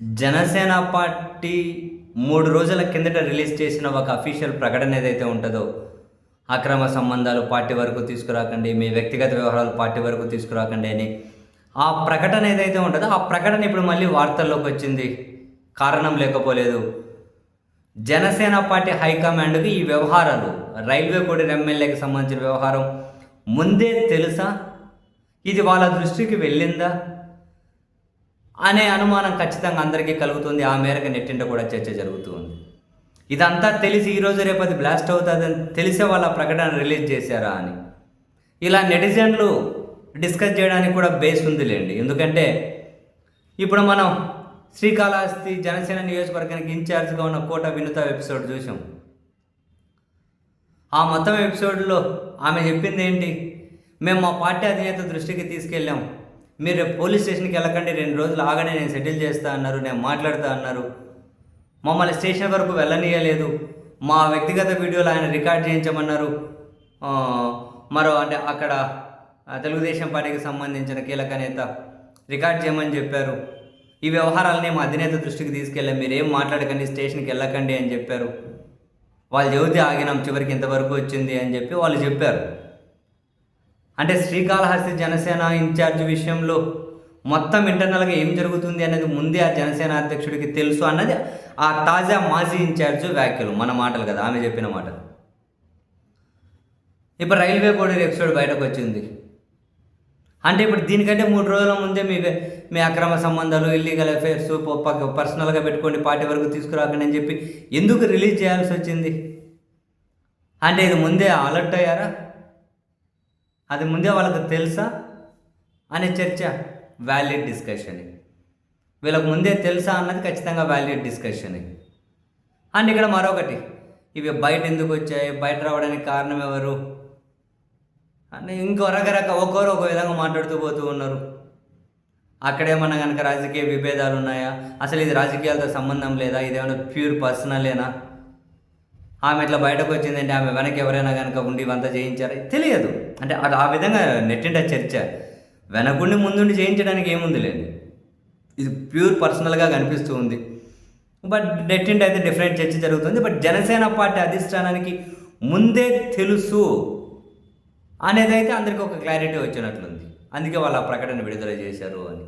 Janasena party మూడు రోజుల కిందట రిలీజ్ చేసిన ఒక అఫీషియల్ ప్రకటన ఏదైతే ఉంటుందో అక్రమ సంబంధాలు పార్టీ వరకు తీసుకురాకండి మీ వ్యక్తిగత వ్యవహారాలు పార్టీ వరకు తీసుకురాకండి అని. ఆ ప్రకటన ఏదైతే ఉంటుందో ఆ ప్రకటన ఇప్పుడు మళ్ళీ వార్తల్లోకి వచ్చింది. కారణం లేకపోలేదు. జనసేన పార్టీ హైకమాండ్కి ఈ వ్యవహారాలు రైల్వే కోడి ఎమ్మెల్యేకి సంబంధించిన వ్యవహారం ముందే తెలుసా? ఇది వాళ్ళ దృష్టికి వెళ్ళిందా? అనే అనుమానం ఖచ్చితంగా అందరికీ కలుగుతుంది. ఆ మేరకు నెట్టింట కూడా చర్చ జరుగుతుంది. ఇదంతా తెలిసి ఈరోజు రేపది బ్లాస్ట్ అవుతుందని తెలిసే వాళ్ళ ప్రకటన రిలీజ్ చేశారా అని. ఇలా నెటిజన్లు డిస్కస్ చేయడానికి కూడా బేస్ ఉందిలేండి. ఎందుకంటే ఇప్పుడు మనం శ్రీకాళహస్తి జనసేన నియోజకవర్గానికి ఇన్ఛార్జ్గా ఉన్న కోట వినుత ఎపిసోడ్ చూసాం ఆ మొత్తం ఎపిసోడ్లో ఆమె చెప్పింది ఏంటి? మేము మా పార్టీ అధినేత దృష్టికి తీసుకెళ్ళాం. మీరు రేపు పోలీస్ స్టేషన్కి వెళ్ళకండి రెండు రోజులు ఆగనే నేను సెటిల్ చేస్తా అన్నారు నేను మాట్లాడుతా అన్నారు. మమ్మల్ని స్టేషన్ వరకు వెళ్ళనీయలేదు. మా వ్యక్తిగత వీడియోలు ఆయన రికార్డ్ చేయించమన్నారు. మరో అంటే అక్కడ తెలుగుదేశం పార్టీకి సంబంధించిన కీలక నేత రికార్డ్ చేయమని చెప్పారు. ఈ వ్యవహారాలని మా అధినేత దృష్టికి తీసుకెళ్ళాం మీరేం మాట్లాడకండి స్టేషన్కి వెళ్ళకండి అని చెప్పారు. వాళ్ళు చెబితే ఆగినాం చివరికి ఇంతవరకు వచ్చింది అని చెప్పి వాళ్ళు చెప్పారు. అంటే శ్రీకాళహస్తి జనసేన ఇన్ఛార్జ్ విషయంలో మొత్తం ఇంటర్నల్గా ఏం జరుగుతుంది అనేది ముందే ఆ జనసేన అధ్యక్షుడికి తెలుసు అన్నది ఆ తాజా మాజీ ఇన్ఛార్జ్ వ్యాఖ్యలు మన మాటలు కదా ఆమె చెప్పిన మాటలు. ఇప్పుడు రైల్వే బోర్డు ఎపిసోడ్ బయటకు వచ్చింది. అంటే ఇప్పుడు దీనికంటే మూడు రోజుల ముందే మీ మీ అక్రమ సంబంధాలు ఇల్లీగల్ అఫైర్స్ పర్సనల్గా పెట్టుకోండి పార్టీ వరకు తీసుకురాకండి అని చెప్పి ఎందుకు రిలీజ్ చేయాల్సి వచ్చింది? అంటే ఇది ముందే అలర్ట్ అయ్యారా? అది ముందే వాళ్ళకి తెలుసా? అనే చర్చ వ్యాలిడ్ డిస్కషన్ వీళ్ళకు ముందే తెలుసా అన్నది ఖచ్చితంగా వ్యాలిడ్ డిస్కషన్ అండ్ ఇక్కడ మరొకటి ఇవి బయట ఎందుకు వచ్చాయి? బయట రావడానికి కారణం ఎవరు? అని ఇంకో రకరక ఒక్కొరు ఒక విధంగా మాట్లాడుతూ పోతూ ఉన్నారు. అక్కడేమన్నా కనుక రాజకీయ విభేదాలు ఉన్నాయా? అసలు ఇది రాజకీయాలతో సంబంధం లేదా? ఇదేమైనా ప్యూర్ పర్సనలేనా ఆమె ఇట్లా బయటకు వచ్చిందంటే ఆమె వెనక ఎవరైనా కనుక ఉండి వంత చేయించారా? తెలియదు. అంటే అది ఆ విధంగా నెట్టింట చర్చ. వెనకుండి ముందుండి చేయించడానికి ఏముంది లేదు ఇది ప్యూర్ పర్సనల్గా కనిపిస్తూ ఉంది. బట్ నెట్టింట అయితే డిఫరెంట్ చర్చ జరుగుతుంది. బట్ జనసేన పార్టీ అధిష్టానానికి ముందే తెలుసు అనేది అయితే అందరికీ ఒక క్లారిటీ వచ్చినట్లుంది. అందుకే వాళ్ళు ఆ ప్రకటన విడుదల చేశారు అని.